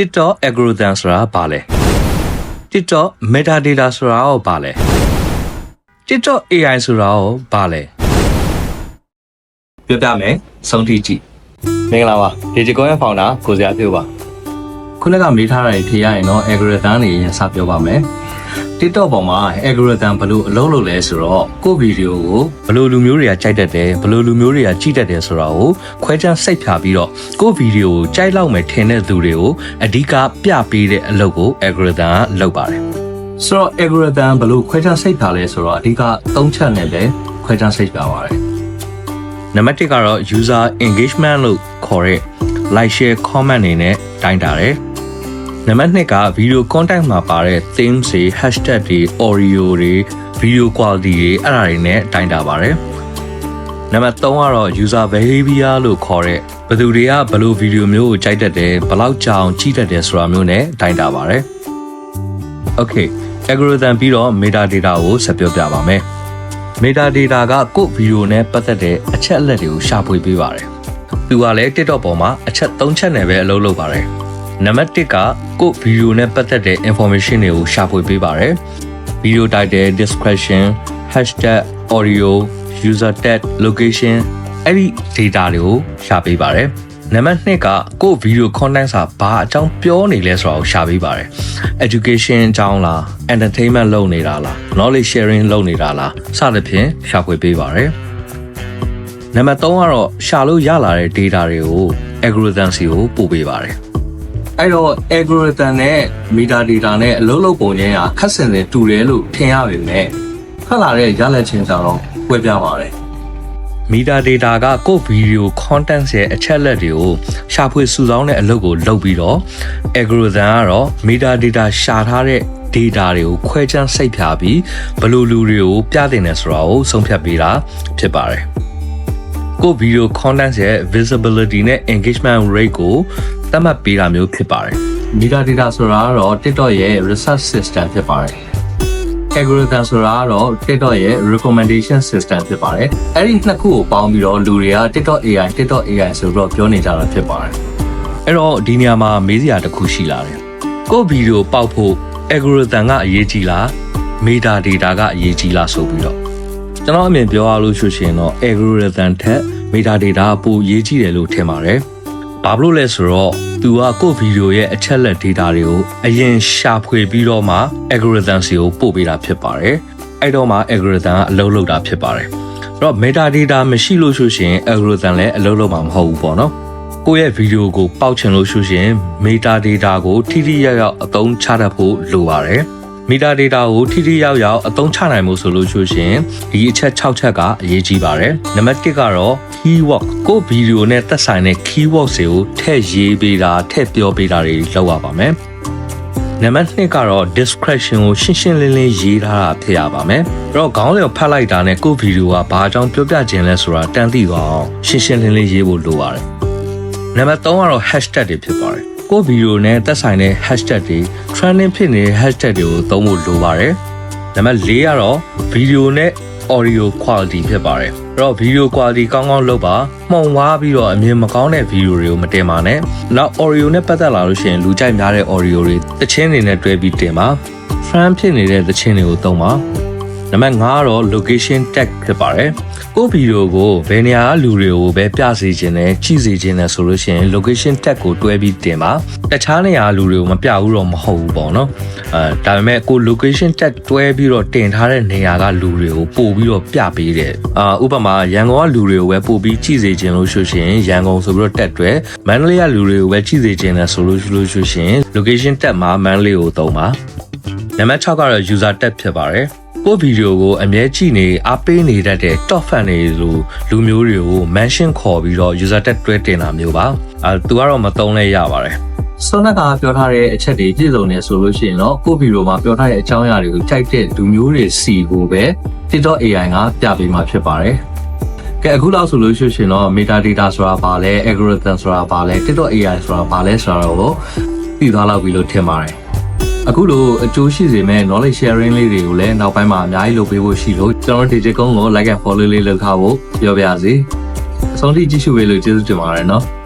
TikTok algorithm ဆိုတာဘာလဲ TikTok metadata ဆိုတာရောဘာလဲ TikTok AI ဆိုတာရောဘာလဲပြောပြမယ်ဆုံးထိကြည့်မင်္ဂလာပါ Digital ရဲ့ founder ကိုစရာပြောပါခုနကမေးထားတာဖြေရရင်တော့ algorithm တွေရင်စပြောပါမယ် TikTok ပေါ်မှာ algorithm ဘယ်လိုအလုပ်လုပ်လဲဆိုတော့ကိုယ့်ဗီဒီယိုကိုဘယ်လိုလူမျိုးတွေကကြိုက်တတ်တယ်ဘယ်လိုလူမျိုးတွေကကြည့်တတ်တယ်ဆိုတာကိုခွဲခြားစိတ်ဖြာပြီးတော့ကိုယ့်ဗီဒီယိုကိုကြိုက်လောက်မယ်ထင်တဲ့သူတွေကိုအဓိကပြပေးတဲ့အလုပ်ကို algorithm ကလုပ်ပါတယ်ဆိုတော့ algorithm ဘယ်လိုခွဲခြားစိတ်ဖြာလဲဆိုတော့အဓိက၃ချက်နဲ့ပဲခွဲခြားစိတ်ဖြာပါတယ်နံပါတ်1ကတော့ user engagement လို့ခေါ်တဲ့ like share comment တွေနဲ့တိုင်းတာတယ် နံပါတ်2က video content မှာပါတဲ့ themes တွေ hashtag တွေ audio တွေ video quality တွေအဲ့ဒါတွေနဲ့တိုင်းတာပါတယ်နံပါတ်3ကတော့ user behavior လို့ခေါ်တဲ့ဘယ်သူတွေကဘယ်လို video မျိုးကိုကြိုက်တတ်တယ်ဘယ်လောက်ကြာအောင်ကြည့်တတ်တယ်ဆိုတာမျိုးနဲ့တိုင်းတာပါတယ် Okay algorithm ပြီးတော့ meta data ကိုဆက်ပြောပြပါမယ် meta data ကကိုယ့် video နဲ့ပတ်သက်တဲ့အချက်အလက်တွေကိုရှာဖွေပေးပါတယ်သူကလည်း TikTok ပေါ်မှာအချက်3ချက်နဲ့ပဲအလုပ်လုပ်ပါတယ် နံပါတ်1ကကိုယ့် video နဲ့ပတ်သက်တဲ့ information တွေကိုရှာဖွေပေးပါတယ် video title description hashtag audio user tag location အဲ့ဒီ data တွေကိုရှာပေးပါတယ်နံပါတ်2ကကိုယ့် video content စာဘာအကြောင်းပြောနေလဲဆိုတာကိုရှာပေးပါတယ် education အကြောင်းလား entertainment လုပ်နေတာလား knowledge sharing လုပ်နေတာလားစသဖြင့်ရှာဖွေပေးပါတယ်နံပါတ်3ကတော့ရှာလို့ရလာတဲ့ data တွေကို algorithm စီကိုပို့ပေးပါတယ် အဲ့တော့ algorithm နဲ့ meta data နဲ့အလုပ်လုပ်ပုံချင်းကခက်ဆင်ဆင်တူတယ်လို့ထင်ရပေမဲ့ထွက်လာတဲ့ရလဒ်ချင်းကြတော့ကွဲပြားပါတယ် meta data ကကိုယ့် video content ရဲ့အချက်လက်တွေကိုရှာဖွေစုဆောင်းတဲ့အလုပ်ကိုလုပ်ပြီးတော့ algorithm ကတော့ meta data ရှာထားတဲ့ data တွေကိုခွဲခြမ်းစိတ်ဖြာပြီးဘယ်လိုလူတွေကိုပြတင်တယ်ဆိုတာကိုဆုံးဖြတ်ပေးတာဖြစ်ပါတယ် ကိုယ့် video content ရဲ့ visibility နဲ့ engagement rate ကိုသတ်မှတ်ပေးတာမျိုးဖြစ်ပါတယ် meta data ဆိုတာကတော့ TikTok ရဲ့ research system ဖြစ်ပါတယ် algorithm ဆိုတာကတော့ TikTok ရဲ့ recommendation system ဖြစ်ပါတယ်။အဲ့ဒီနှစ်ခုကိုပေါင်းပြီးတော့လူတွေက TikTok AI TikTok AI ဆိုတော့ပြောနေကြတာဖြစ်ပါတယ်။အဲ့တော့ဒီနေရာမှာမေးစရာတစ်ခုရှိလာတယ်။ကိုယ့်ဗီဒီယိုပေါက်ဖို့ algorithm ကအရေးကြီးလား meta data ကအရေးကြီးလားဆိုပြီးတော့ ကျွန်တော်အမြင်ပြောရလို့ဆိုရှင်တော့ algorithm ထက် meta data ပိုအရေးကြီးတယ်လို့ထင်ပါတယ်။ဘာလို့လဲဆိုတော့သူကကိုယ့်ဗီဒီယိုရဲ့အချက်လက် data တွေကိုအရင်ရှာဖွေပြီးတော့မှ algorithm စီကိုပို့ပေးတာဖြစ်ပါတယ်။အဲ့တော့မှ algorithm ကအလုပ်လုပ်တာဖြစ်ပါတယ်။အဲ့တော့ meta data မရှိလို့ဆိုရှင် algorithm လည်းအလုပ်လုပ်မှာမဟုတ်ဘူးပေါ့နော်။ကိုယ့်ရဲ့ဗီဒီယိုကိုပေါက်ချင်လို့ဆိုရှင် meta data ကိုထိထိရောက်ရောက်အသုံးချတတ်ဖို့လိုပါတယ်။ meta data ကိုထိထိရောက်ရောက်အသုံးချနိုင်မှုဆိုလို့ဆိုရှင်ဒီအချက်6ချက်ကအရေးကြီးပါတယ်။နံပါတ်1ကတော့ keyword ကိုဗီဒီယိုနဲ့သက်ဆိုင်တဲ့ keyword တွေကိုထည့်ရေးပေးတာထည့်ပြောပေးတာတွေလုပ်ရပါမယ်။နံပါတ်2ကတော့ description ကိုရှင်းရှင်းလင်းလင်းရေးထားတာဖြစ်ရပါမယ်။အဲ့တော့ခေါင်းလျော်ဖတ်လိုက်တာနဲ့ကိုဗီဒီယိုကဘာအကြောင်းပြောပြခြင်းလဲဆိုတာတန်းသိသွားအောင်ရှင်းရှင်းလင်းလင်းရေးဖို့လိုပါတယ်။နံပါတ်3ကတော့ hashtag တွေဖြစ်ပါတယ်။ ကိုဗီဒီယိုနဲ့သက်ဆိုင်တဲ့ hashtag တွေ trending ဖြစ်နေတဲ့ hashtag တွေကိုသုံးဖို့လိုပါတယ်။နံပါတ်4ကတော့ဗီဒီယိုနဲ့ audio quality ဖြစ်ပါတယ်အဲ့တော့ video quality ကောင်းကောင်းလုပ်ပါမှုံဝါးပြီးတော့အမြင်မကောင်းတဲ့ video တွေကိုမတင်ပါနဲ့နောက် audio နဲ့ပတ်သက်လာလို့ရှိရင်လူကြိုက်များတဲ့ audio တွေတချင်းတွေနဲ့တွဲပြီးတင်ပါ fan ဖြစ်နေတဲ့တချင်းတွေကိုသုံးပါ နံပါတ်5ကတော့ location tag ဖြစ်ပါတယ်ကိုဗီဒီယိုကိုဘယ်နေရာကလူတွေကိုပဲပြစေခြင်းနဲ့ကြည့်စေခြင်းနဲ့ဆိုလို့ရှိရင် location tag ကိုတွဲပြီးတင်ပါတခြားနေရာလူတွေကိုမပြဘူးတော့မဟုတ်ဘူးပေါ့နော်အဲဒါပေမဲ့ကို location tag တွဲပြီးတော့တင်ထားတဲ့နေရာကလူတွေကိုပို့ပြီးတော့ပြပေးတယ်အာဥပမာရန်ကုန်ကလူတွေကိုပဲပို့ပြီးကြည့်စေခြင်းလို့ဆိုရှင်ရန်ကုန်ဆိုပြီးတော့တက်တွဲမန္တလေးကလူတွေကိုပဲကြည့်စေခြင်းနဲ့ဆိုလို့လို့ဆိုရှင် location tag မှာမန္တလေးကိုသုံးပါနံပါတ်6ကတော့ user tag ဖြစ်ပါတယ် ကိုဗီဒီယိုကိုအမြဲကြည့်နေအားပေးနေတတ်တဲ့ top fan တွေလိုလူမျိုးတွေကို mention ခေါ်ပြီးတော့ user tag တွဲတင်တာမျိုးပါအဲသူကတော့မသုံးလဲရပါတယ်ဆွမ်းနက်ကပြောထားတဲ့အချက်တွေပြည့်စုံနေဆိုလို့ရှိရင်တော့ကိုဗီဒီယိုမှာပြောထားတဲ့အကြောင်းအရာတွေကိုကြိုက်တဲ့လူမျိုးတွေစီကိုပဲ TikTok AI ကပြပေးမှာဖြစ်ပါတယ်ကဲအခုလောက်ဆိုလို့ရှိရင်တော့ meta data ဆိုတာဘာလဲ algorithm ဆိုတာဘာလဲ TikTok AI ဆိုတာဘာလဲဆိုတာတော့သိသွားလောက်ပြီလို့ထင်ပါတယ် အခုလိုအကျိုးရှိစေမဲ့ knowledge sharing လေးတွေကိုလည်းနောက်ပိုင်းမှာအများကြီးလုပ်ပေးဖို့ရှိလို့ကျွန်တော် Digicom ကို like and follow လေးလုပ်ထားဖို့ပြောပြပါစီအဆုံးထိကြည့်ရှုပေးလို့ကျေးဇူးတင်ပါတယ်နော်